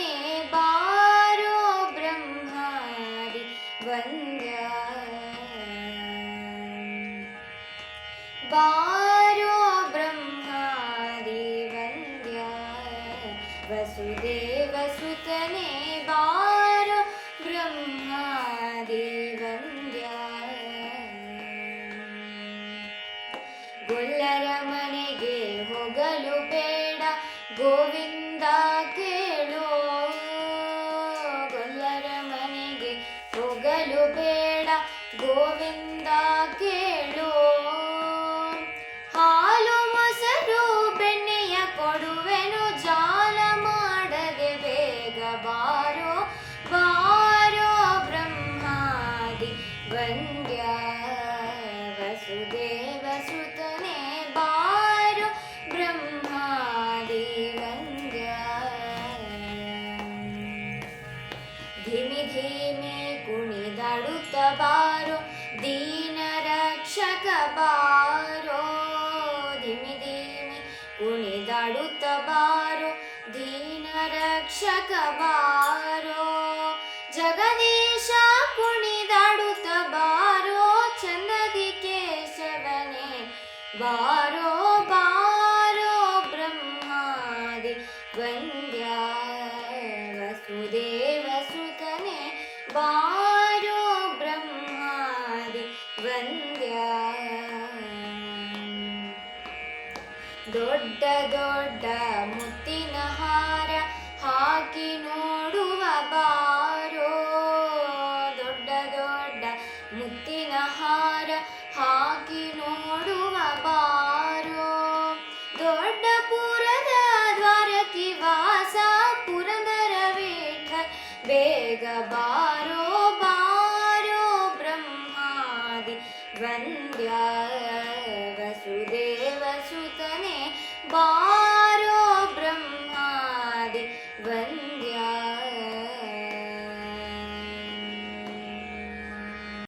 തന്നെ ബാരോ ബ്രഹ്മാദി വന്ദ്യ. ബാരോ ബ്രഹ്മാദി വന്ദ്യ. വസുദേവ സുതനെ ബാരോ ബ്രഹ്മാദി വന്ദ്യ. ഗുല്ലര ಮನೆಗೆ ಹೋಗಲು ಬೇಡ ಗೋವಿಂದಕ್ಕೆ ಹೋಗಲು ಬೇಡ, ಗೋವಿಂದ ಕೇಳು. ಹಾಲು ಮೊಸರು ಬೆಣ್ಣೆಯ ಕೊಡುವೆನು, ಜಾಲ ಮಾಡದೆ ಬೇಗ ಬಾರೋ ಬಾರೋ ಬ್ರಹ್ಮಾದಿ ವಂದ್ಯ ವಸುದೇವ ಸುತನೆ ಬಾರೋ ಬ್ರಹ್ಮಾದಿ ವಂದ್ಯ ಧಿಮಿ ಕುಣಿದಾಡುತ್ತ ಬಾರೋ, ದೀನ ರಕ್ಷಕ ಬಾರೋ ಧಿಮಿ ಧಿಮಿ ಕುಣಿದಾಡುತ್ತ ಬಾರೋ, ದೀನ ರಕ್ಷಕ ಬಾರೋ, ಜಗದೀಶ ಕುಣಿದಾಡುತ್ತ ಬಾರೋ, ಚಂದದಿ ಕೇಶವನೇ ಬಾರೋ ಬಾರೋ, ಬ್ರಹ್ಮಾದಿ ವಂದ್ಯ ವಸುದೇವ. ದೊಡ್ಡ ದೊಡ್ಡ ಮುತ್ತಿನ ಹಾರ ಹಾಕಿ ನೋಡುವ ಬಾರೋ. ದೊಡ್ಡ ದೊಡ್ಡ ಮುತ್ತಿನ ಹಾರ ಹಾಕಿ ನೋಡುವ ಬಾರೋ. ದೊಡ್ಡ ಪುರದ ದ್ವಾರಕಿ ವಾಸ, ಪುರಂದರ ಬೇಗ ಬಾರೋ वन्द्या वसुदेवसुतने बा